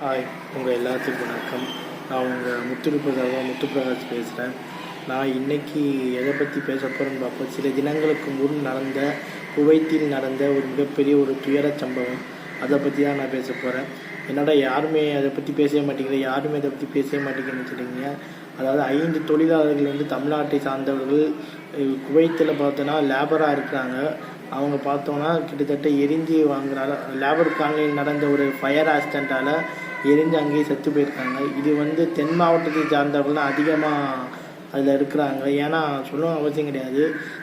Hi உங்கள் எல்லாத்துக்கும் வணக்கம். நான் உங்கள் முத்துருப்பதாக முத்துப்பிரகாஷ் பேசுகிறேன் நான் இன்னைக்கு எதை பற்றி பேச போகிறேன்னு பார்ப்போம். சில தினங்களுக்கு முன் நடந்த குவைத்தில் நடந்த ஒரு மிகப்பெரிய ஒரு துயர சம்பவம். அதை பற்றி தான் நான் பேச போகிறேன் என்னடா யாருமே அதை பற்றி பேசவே மாட்டேங்கிற யாருமே அதை பற்றி பேசவே மாட்டேங்கிறேன்னு சொல்லிங்க அதாவது ஐந்து தொழிலாளர்கள் வந்து தமிழ்நாட்டை சார்ந்தவர்கள் குவைத்தில் பார்த்தோன்னா லேபராக இருக்கிறாங்க. அவங்க பார்த்தோன்னா கிட்டத்தட்ட எரிஞ்சு வாங்குறாங்க. லேபர் காலனியில் நடந்த ஒரு ஃபயர் ஆக்சிடெண்ட்டால் எரிஞ்சு அங்கேயே செத்து போயிருக்காங்க. இது வந்து தென் மாவட்டத்தை சார்ந்தவர்கள்லாம் அதிகமாக அதில் இருக்கிறாங்க. ஏன்னா சொல்லவும் அவசியம் கிடையாது.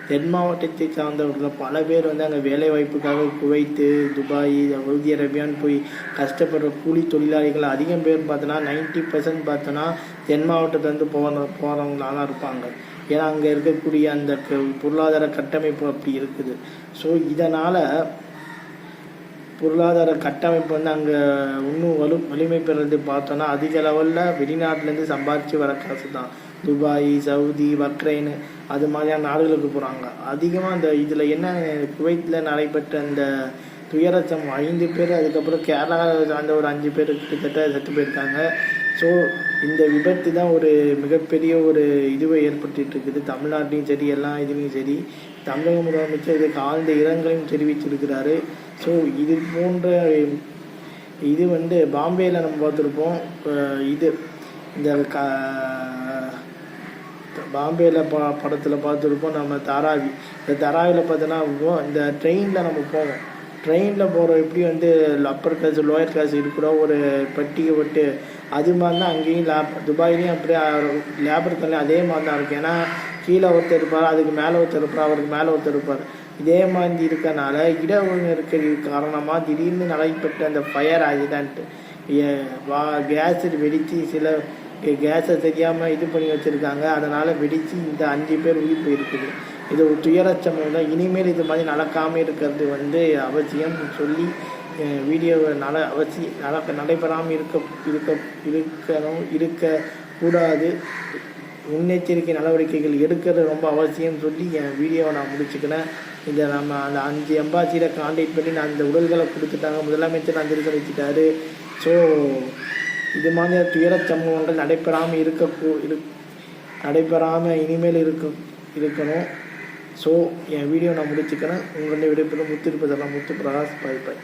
தென் மாவட்டத்தை சார்ந்தவர்கள் பல பேர் வந்து அங்கே வேலை வாய்ப்புக்காக குவைத்து துபாய் சவுதி அரேபியான்னு போய் கஷ்டப்படுற கூலி தொழிலாளிகள் அதிகம் பேர் பார்த்தோன்னா நைன்ட்டி பர்சன்ட் பார்த்தோன்னா தென் மாவட்டத்துலேருந்து போகிற போகிறவங்களாக தான் இருப்பாங்க. ஏன்னா அங்கே இருக்கக்கூடிய அந்த பொருளாதார கட்டமைப்பு அப்படி இருக்குது. ஸோ இதனால் பொருளாதார கட்டமைப்பு வந்து அங்கே இன்னும் வலு வலிமை பெறது பார்த்தோன்னா அதிக லெவலில் வெளிநாட்டிலேருந்து சம்பாதிச்சு வர காசு தான் துபாய் சவுதி பக்ரைன் அது மாதிரியான நாடுகளுக்கு போகிறாங்க அதிகமாக அந்த இதில் என்ன குவைத்தில் நடைபெற்ற அந்த துயரச்சம் ஐந்து பேர் அதுக்கப்புறம் கேரளாவை சார்ந்த ஒரு அஞ்சு பேர் கிட்டத்தட்ட செத்து போயிருக்காங்க. ஸோ இந்த விபத்து தான் ஒரு மிகப்பெரிய ஒரு இதுவை ஏற்பட்டு இருக்குது தமிழ்நாட்டிலையும் சரி எல்லா இதுலேயும் சரி. தமிழக முதலமைச்சர் இதுக்கு ஆழ்ந்த இரங்கலையும் தெரிவிச்சிருக்கிறாரு. ஸோ இது போன்ற இது வந்து பாம்பேயில் நம்ம பார்த்துருப்போம். இது இந்த க பாம்பேயில் ப படத்தில் பார்த்துருப்போம் நம்ம தாராவி. இந்த தாராவியில் பார்த்தோன்னா இந்த ட்ரெயினில் நம்ம போவோம். ட்ரெயினில் போகிற எப்படி வந்து அப்பர் கிளாஸ் லோயர் கிளாஸ் இருக்கிற ஒரு பட்டியை விட்டு அது மாதிரி தான் அங்கேயும் லேப் துபாயிலையும் அப்படியே லேபர் கல்ல அதே மாதிரி தான் இருக்கும் ஏன்னா கீழே ஒருத்தர் இருப்பார் அதுக்கு மேலே ஒருத்தர் இருப்பார் அவருக்கு மேலே ஒருத்தர் இருப்பார். இதே மாதிரி இருக்கனால இட நெருக்கடி காரணமாக திடீர்னு நடைபெற்ற அந்த ஃபயர் ஆக்சிடென்ட் வா கேஸ் வெடித்து சில கேஸை தெரியாமல் இது பண்ணி வச்சுருக்காங்க. அதனால் வெடித்து இந்த அஞ்சு பேர் உயிர் போயிருக்குது. இது ஒரு துயரச்சம்பவம் தான். இனிமேல் இது மாதிரி நடக்காமல் இருக்கிறது வந்து அவசியம் சொல்லி வீடியோவை நட அவசியம் நடக்க நடைபெறாமல் இருக்க இருக்க இருக்கணும் இருக்கக்கூடாது முன்னெச்சரிக்கை நடவடிக்கைகள் எடுக்கிறது ரொம்ப அவசியம் சொல்லி என் வீடியோவை நான் முடிச்சுக்கிறேன். இதை நம்ம அந்த அஞ்சு எம்பாசியில் கான்டாக்ட் பண்ணி நான் அந்த உடல்களை கொடுத்துட்டாங்க. முதலமைச்சர் அஞ்சலி வச்சுட்டாரு ஸோ இது மாதிரி துயரச் சம்பவங்கள் நடைபெறாமல் இருக்க இரு நடைபெறாமல் இனிமேல் இருக்க இருக்கணும். ஸோ என் வீடியோ நான் முடிச்சுக்கிறேன். உங்களுடைய விடைபெறும். முத்து இருப்பதெல்லாம் முத்து பிரகாஷ் பாய் பாய்.